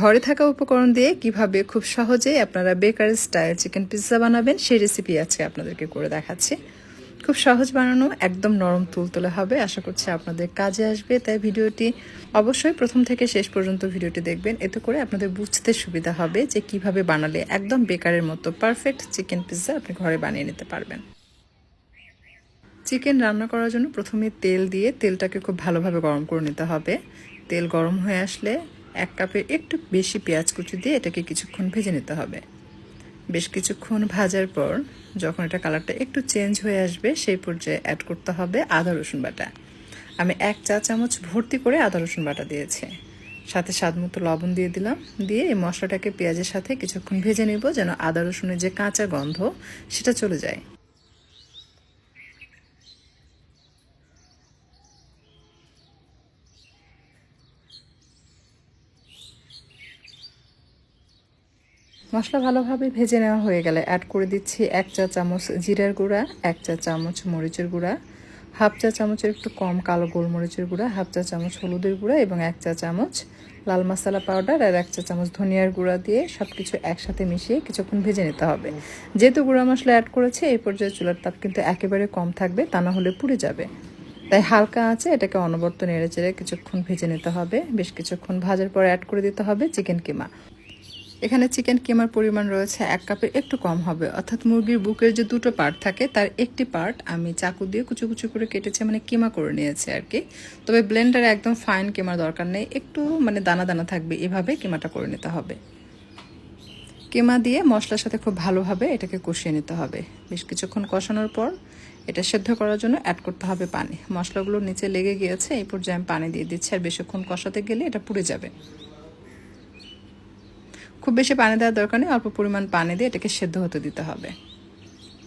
ঘরে থাকা উপকরণ দিয়ে কীভাবে খুব সহজেই আপনারা বেকার স্টাইল চিকেন পিৎজা বানাবেন, সেই রেসিপি আজকে আপনাদেরকে করে দেখাচ্ছি। খুব সহজ বানানো, একদম নরম তুলতুলে হবে, আশা করছি আপনাদের কাজে আসবে। তাই ভিডিওটি অবশ্যই প্রথম থেকে শেষ পর্যন্ত ভিডিওটি দেখবেন, এতে করে আপনাদের বুঝতে সুবিধা হবে যে কীভাবে বানালে একদম বেকারের মতো পারফেক্ট চিকেন পিৎজা আপনি ঘরে বানিয়ে নিতে পারবেন। চিকেন রান্না করার জন্য প্রথমে তেল দিয়ে তেলটাকে খুব ভালোভাবে গরম করে নিতে হবে। তেল গরম হয়ে আসলে এক কাপের একটু বেশি পেঁয়াজ কুচি দিয়ে এটাকে কিছুক্ষণ ভেজে নিতে হবে। বেশ কিছুক্ষণ ভাজার পর যখন এটা কালারটা একটু চেঞ্জ হয়ে আসবে, সেই পর্যায়ে অ্যাড করতে হবে আদা, রসুন বাটা। আমি এক চা চামচ ভর্তি করে আদা, রসুন বাটা দিয়েছি। সাথে স্বাদ মতো লবণ দিয়ে দিলাম। দিয়ে এই মশলাটাকে পেঁয়াজের সাথে কিছুক্ষণ ভেজে নেব যেন আদা, রসুনের যে কাঁচা গন্ধ, সেটা চলে যায়। মশলা ভালোভাবে ভেজে নেওয়া হয়ে গেলে অ্যাড করে দিচ্ছি এক চা চামচ জিরার গুঁড়া, এক চা চামচ মরিচের গুঁড়া, হাফ চা চামচের একটু কম কালো গোলমরিচের গুঁড়া, হাফ চা চামচ হলুদের গুঁড়া এবং এক চা চামচ লাল মশলা পাউডার আর এক চা চামচ ধনিয়ার গুঁড়া দিয়ে সব কিছু একসাথে মিশিয়ে কিছুক্ষণ ভেজে নিতে হবে। যেহেতু গুঁড়া মশলা অ্যাড করেছে, এই পর্যায়ে চুলার তাপ কিন্তু একেবারে কম থাকবে, তা না হলে পুড়ে যাবে। তাই হালকা আছে এটাকে অনবর্ত নেড়ে চেড়ে কিছুক্ষণ ভেজে নিতে হবে। বেশ কিছুক্ষণ ভাজার পর অ্যাড করে দিতে হবে চিকেন কিমা। এখানে চিকেন কিমার পরিমাণ রয়েছে এক কাপের একটু কম হবে। অর্থাৎ মুরগির বুকের যে দুটো পার্ট থাকে, তার একটি পার্ট আমি চাকু দিয়ে কুচু কুচু করে কেটেছে মানে কিমা করে নিয়েছে আর কি। তবে ব্লেন্ডারে একদম ফাইন কিমার দরকার নেই, একটু মানে দানা দানা থাকবে, এভাবে কিমাটা করে নিতে হবে। কিমা দিয়ে মশলার সাথে খুব ভালোভাবে এটাকে কষিয়ে নিতে হবে। বেশ কিছুক্ষণ কষানোর পর এটা সেদ্ধ করার জন্য অ্যাড করতে হবে পানি। মশলাগুলো নিচে লেগে গিয়েছে, এই পর্যায়ে আমি পানি দিয়ে দিচ্ছি, আর বেশিক্ষণ কষাতে গেলে এটা পুড়ে যাবে। খুব বেশি পানি দেওয়ার দরকার নেই, অল্প পরিমাণ পানি দিয়ে এটাকে সেদ্ধ হতে দিতে হবে।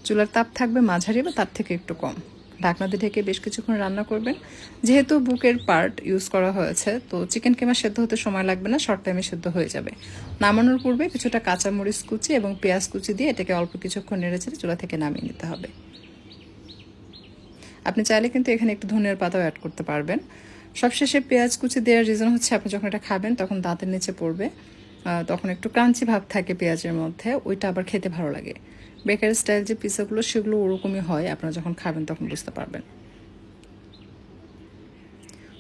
চুলার তাপ থাকবে মাঝারি বা তার থেকে একটু কম। ঢাকনা দিয়ে ঢেকে বেশ কিছুক্ষণ রান্না করবেন। যেহেতু বুকের পার্ট ইউজ করা হয়েছে, তো চিকেন কেমা সেদ্ধ হতে সময় লাগবে না, শর্ট টাইমে সেদ্ধ হয়ে যাবে। নামানোর পূর্বে কিছুটা কাঁচামরিচ কুচি এবং পেঁয়াজ কুচি দিয়ে এটাকে অল্প কিছুক্ষণ নেড়ে চেড়ে চুলা থেকে নামিয়ে নিতে হবে। আপনি চাইলে কিন্তু এখানে একটু ধনের পাতাও অ্যাড করতে পারবেন। সবশেষে পেঁয়াজ কুচি দেওয়ার রিজন হচ্ছে আপনি যখন এটা খাবেন, তখন দাঁতের নিচে পড়বে। তখন একটু ক্রাঞ্চি ভাব থাকে পেঁয়াজের মধ্যে, ওইটা আবার খেতে ভালো লাগে। বেকারি স্টাইল যে পিজাগুলো সেগুলো ওরকমই হয়, আপনারা যখন খাবেন তখন বুঝতে পারবেন।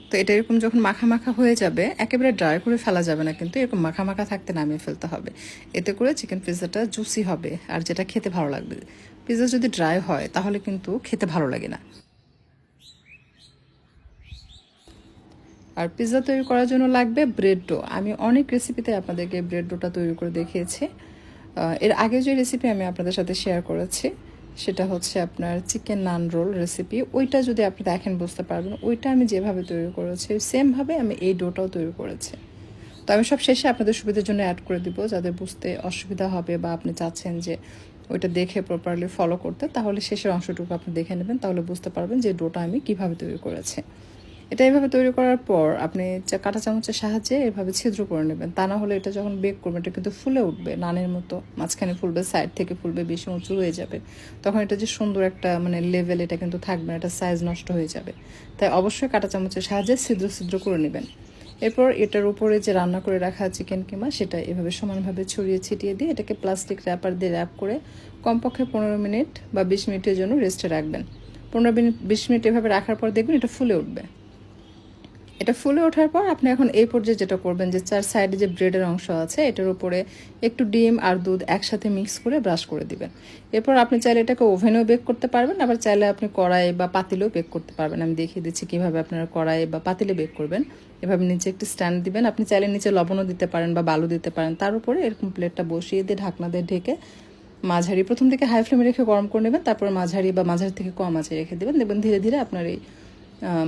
তো এটা এরকম যখন মাখা মাখা হয়ে যাবে, একেবারে ড্রাই করে ফেলা যাবে না, কিন্তু এরকম মাখা মাখা থাকতে নামিয়ে ফেলতে হবে। এতে করে চিকেন পিৎজাটা জুসি হবে, আর যেটা খেতে ভালো লাগবে। পিৎজা যদি ড্রাই হয়, তাহলে কিন্তু খেতে ভালো লাগে না। আর পিৎজা তৈরি করার জন্য লাগবে ব্রেড ডো আমি অনেক রেসিপিতে আপনাদেরকে ব্রেড ডোটা তৈরি করে দেখিয়েছি। এর আগে যে রেসিপি আমি আপনাদের সাথে শেয়ার করেছি, সেটা হচ্ছে আপনার চিকেন নান রোল রেসিপি ওইটা যদি আপনি দেখেন, বুঝতে পারবেন, ওইটা আমি যেভাবে তৈরি করেছি সেমভাবে আমি এই ডোটাও তৈরি করেছি। তো আমি সব শেষে আপনাদের সুবিধার জন্য অ্যাড করে দিব, যাদের বুঝতে অসুবিধা হবে বা আপনি চাচ্ছেন যে ওইটা দেখে প্রপারলি ফলো করতে, তাহলে শেষের অংশটুকু আপনি দেখে নেবেন, তাহলে বুঝতে পারবেন যে ডোটা আমি কীভাবে তৈরি করেছি। এটা এভাবে তৈরি করার পর আপনি কাঁটা চামচের সাহায্যে এভাবে ছিদ্র করে নেবেন। তা না হলে এটা যখন বেক করবেন, এটা কিন্তু ফুলে উঠবে, নানের মতো মাঝখানে ফুলবে, সাইড থেকে ফুলবে, বেশি উঁচু হয়ে যাবে। তখন এটা যে সুন্দর একটা মানে লেভেল এটা কিন্তু থাকবে না, এটা সাইজ নষ্ট হয়ে যাবে। তাই অবশ্যই কাঁটা চামচের সাহায্যে ছিদ্র ছিদ্র করে নেবেন। এরপর এটার উপরে যে রান্না করে রাখা চিকেন কিমা, সেটা এভাবে সমানভাবে ছড়িয়ে ছিটিয়ে দিয়ে এটাকে প্লাস্টিক র্যাপার দিয়ে র্যাপ করে কমপক্ষে পনেরো মিনিট বা বিশ মিনিটের জন্য রেস্টে রাখবেন। পনেরো মিনিট, বিশ মিনিট এভাবে রাখার পর দেখবেন এটা ফুলে উঠবে। এটা ফুলে ওঠার পর আপনি এখন এই পর্যায়ে যেটা করবেন, যে চার সাইডে যে ব্রেডের অংশ আছে, এটার উপরে একটু ডিম আর দুধ একসাথে মিক্স করে ব্রাশ করে দিবেন। এরপর আপনি চাইলে এটাকে ওভেনেও বেক করতে পারবেন, আবার চাইলে আপনি কড়াই বা পাতিলেও বেক করতে পারবেন। আমি দেখিয়ে দিচ্ছি কীভাবে আপনারা কড়াই বা পাতিলে বেক করবেন। এভাবে নিচে একটি স্ট্যান্ড দিবেন। আপনি চাইলে নিচে লবণও দিতে পারেন বা বালু দিতে পারেন। তার উপরে এরকম প্লেটটা বসিয়ে দিয়ে ঢাকনা দিয়ে ঢেকে মাঝারি, প্রথম থেকে হাই ফ্লেমে রেখে গরম করে নেবেন, তারপর মাঝারি বা মাঝারি থেকে কম আঁচে রেখে দেবেন। দেখবেন ধীরে ধীরে আপনার এই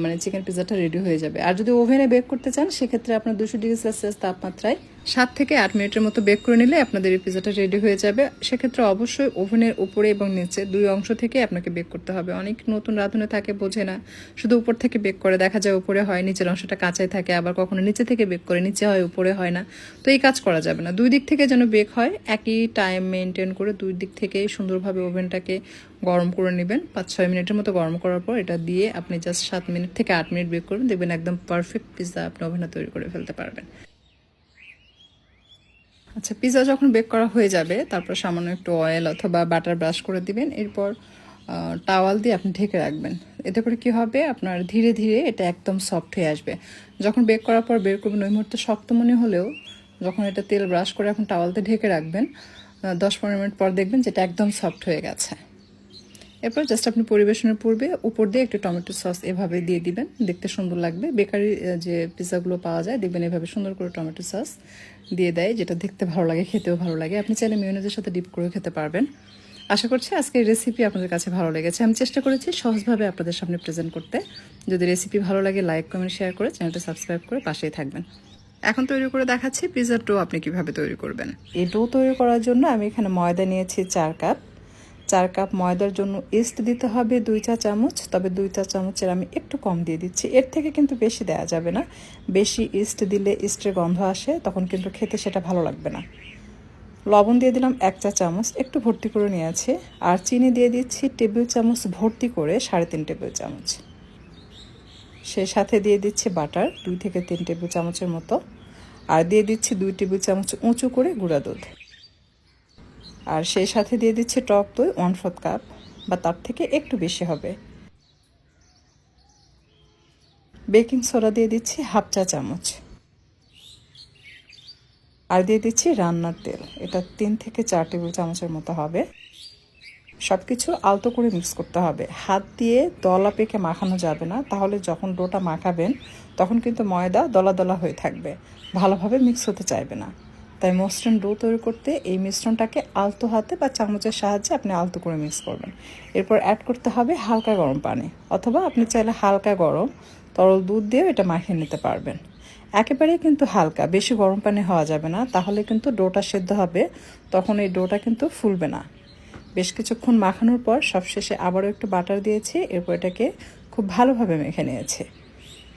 মানে চিকেন পিৎজাটা রেডি হয়ে যাবে। আর যদি ওভেনে বেক করতে চান, সেক্ষেত্রে আপনার দুশো ডিগ্রি সেলসিয়াস তাপমাত্রায় সাত থেকে আট মিনিটের মতো বেক করে নিলে আপনাদের এই পিজাটা রেডি হয়ে যাবে। সেক্ষেত্রে অবশ্যই ওভেনের উপরে এবং নিচে দুই অংশ থেকে আপনাকে বেক করতে হবে। অনেক নতুন রাঁধুনে থাকে, বোঝে না। শুধু উপর থেকে বেক করে দেখা যায় উপরে হয়, নিচের অংশটা কাঁচাই থাকে, আবার কখনো নিচে থেকে বেক করে নিচে হয়, উপরে হয় না। তো এই কাজ করা যাবে না। দুই দিক থেকে যেন বেক হয়, একই টাইম মেনটেন করে দুই দিক থেকে সুন্দরভাবে ওভেনটাকে গরম করে নেবেন। পাঁচ ছয় মিনিটের মতো গরম করার পর এটা দিয়ে আপনি জাস্ট সাত মিনিট থেকে আট মিনিট বেক করবেন। দেখবেন একদম পারফেক্ট পিৎজা আপনি ওভেনে তৈরি করে ফেলতে পারবেন। আচ্ছা পিৎজা যখন বেক করা হয়ে যাবে, তারপর সামান্য একটু অয়েল অথবা বাটার ব্রাশ করে দিবেন, এরপর টাওয়াল দিয়ে আপনি ঢেকে রাখবেন। এতে করে কি হবে? আপনার ধীরে ধীরে এটা একদম সফট হয়ে আসবে। যখন বেক করার পর বের করবেন, ওই মুহূর্তে শক্ত মনে হলেও যখন এটা তেল ব্রাশ করে এখন টাওয়ালতে ঢেকে রাখবেন দশ পনেরো মিনিট পর দেখবেন যেটা একদম সফট হয়ে গেছে। এরপর জাস্ট আপনি পরিবেশনের পূর্বে উপর দিয়ে একটু টমেটো সস এভাবে দিয়ে দিবেন। দেখতে সুন্দর লাগবে। বেকারি যে পিৎজাগুলো পাওয়া যায়, দেখবেন এভাবে সুন্দর করে টমেটো সস দিয়ে দেয়, যেটা দেখতে ভালো লাগে, খেতেও ভালো লাগে। আপনি চাইলে মিউনিজের সাথে ডিপ করেও খেতে পারবেন। আশা করছি আজকের রেসিপি আপনাদের কাছে ভালো লেগেছে। আমি চেষ্টা করেছি সহজভাবে আপনাদের সামনে প্রেজেন্ট করতে। যদি রেসিপি ভালো লাগে লাইক কমেন্ট শেয়ার করে চ্যানেলটা সাবস্ক্রাইব করে পাশেই থাকবেন। এখন তৈরি করে দেখাচ্ছি পিৎজার ডো আপনি কীভাবে তৈরি করবেন। এই ডো তৈরি করার জন্য আমি এখানে ময়দা নিয়েছি চার কাপ চার কাপ ময়দার জন্য ইস্ট দিতে হবে, দুই চা চামচ। তবে দুই চা চামচের আমি একটু কম দিয়ে দিচ্ছি। এর থেকে কিন্তু বেশি দেওয়া যাবে না। বেশি ইস্ট দিলে ইস্টের গন্ধ আসে, তখন কিন্তু খেতে সেটা ভালো লাগবে না। লবণ দিয়ে দিলাম এক চা চামচ, একটু ভর্তি করে নিয়েছি। আর চিনি দিয়ে দিচ্ছি টেবিল চামচ ভর্তি করে সাড়ে তিন টেবিল চামচ। সে সাথে দিয়ে দিচ্ছি বাটার, দুই থেকে তিন টেবিল চামচের মতো। আর দিয়ে দিচ্ছি দুই টেবিল চামচ উঁচু করে গুঁড়া দুধ। আর সেই সাথে দিয়ে দিচ্ছি টক দই ওয়ান ফোর্থ কাপ বা তার থেকে একটু বেশি হবে। বেকিং সোডা দিয়ে দিচ্ছি হাফ চা চামচ। আর দিয়ে দিচ্ছি রান্নার তেল, এটা তিন থেকে চার টেবিল চামচের মতো হবে। সব কিছু আলতো করে মিক্স করতে হবে। হাত দিয়ে দলা পেকে মাখানো যাবে না, তাহলে যখন ডোটা মাখাবেন, তখন কিন্তু ময়দা দলা দলা হয়ে থাকবে। ভালোভাবে মিক্স হতে চাইবে না। তাই মসৃণ ডো তৈরি করতে এই মিশ্রণটাকে আলতো হাতে বা চামচের সাহায্যে আপনি আলতো করে মিক্স করবেন। এরপর অ্যাড করতে হবে হালকা গরম পানি, অথবা আপনি চাইলে হালকা গরম তরল দুধ দিয়েও এটা মাখিয়ে নিতে পারবেন। একেবারেই কিন্তু হালকা, বেশি গরম পানি হওয়া যাবে না, তাহলে কিন্তু ডোটা সেদ্ধ হবে, তখন এই ডোটা কিন্তু ফুলবে না। বেশ কিছুক্ষণ মাখানোর পর সবশেষে আবারও একটু বাটার দিয়েছি, এরপর এটাকে খুব ভালোভাবে মেখে নিয়েছে।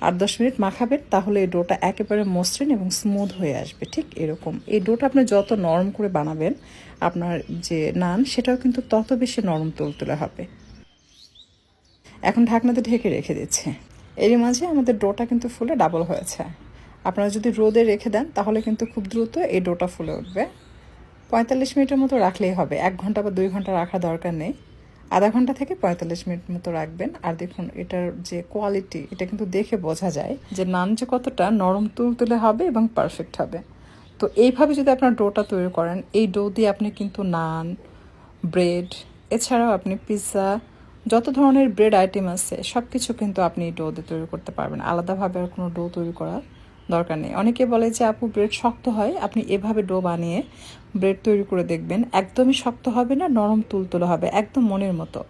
আট দশ মিনিট মাখাবেন, তাহলে এই ডোটা একেবারে মসৃণ এবং স্মুথ হয়ে আসবে। ঠিক এরকম। এই ডোটা আপনি যত নরম করে বানাবেন, আপনার যে নান, সেটাও কিন্তু তত বেশি নরম তুলতুলে হবে। এখন ঢাকনাতে ঢেকে রেখে দিচ্ছে। এরই মাঝে আমাদের ডোটা কিন্তু ফুলে ডাবল হয়েছে। আপনারা যদি রোদে রেখে দেন, তাহলে কিন্তু খুব দ্রুত এই ডোটা ফুলে উঠবে। পঁয়তাল্লিশ মিনিটের মতো রাখলেই হবে। এক ঘণ্টা বা দুই ঘণ্টা রাখা দরকার নেই। আধা ঘণ্টা থেকে পঁয়তাল্লিশ মিনিট মতো রাখবেন। আর দেখুন, এটার যে কোয়ালিটি এটা কিন্তু দেখে বোঝা যায় যে নান যে কতটা নরম তুলতুলে হবে এবং পারফেক্ট হবে। তো এইভাবে যদি আপনার ডোটা তৈরি করেন, এই ডো দিয়ে আপনি কিন্তু নান, ব্রেড, এছাড়াও আপনি পিৎজা, যত ধরনের ব্রেড আইটেম আছে সব কিছু কিন্তু আপনি এই ডো দিয়ে তৈরি করতে পারবেন। আলাদাভাবে আর কোনো ডো তৈরি করার দরকার নেই। অনেকে বলে যে, আপু, ব্রেড শক্ত হয়, আপনি এভাবে ডো বানিয়ে ব্রেড তৈরি করে দেখবেন। একদমই শক্ত হবে না, নরম তুলতুলো হবে, একদম মনের মতো।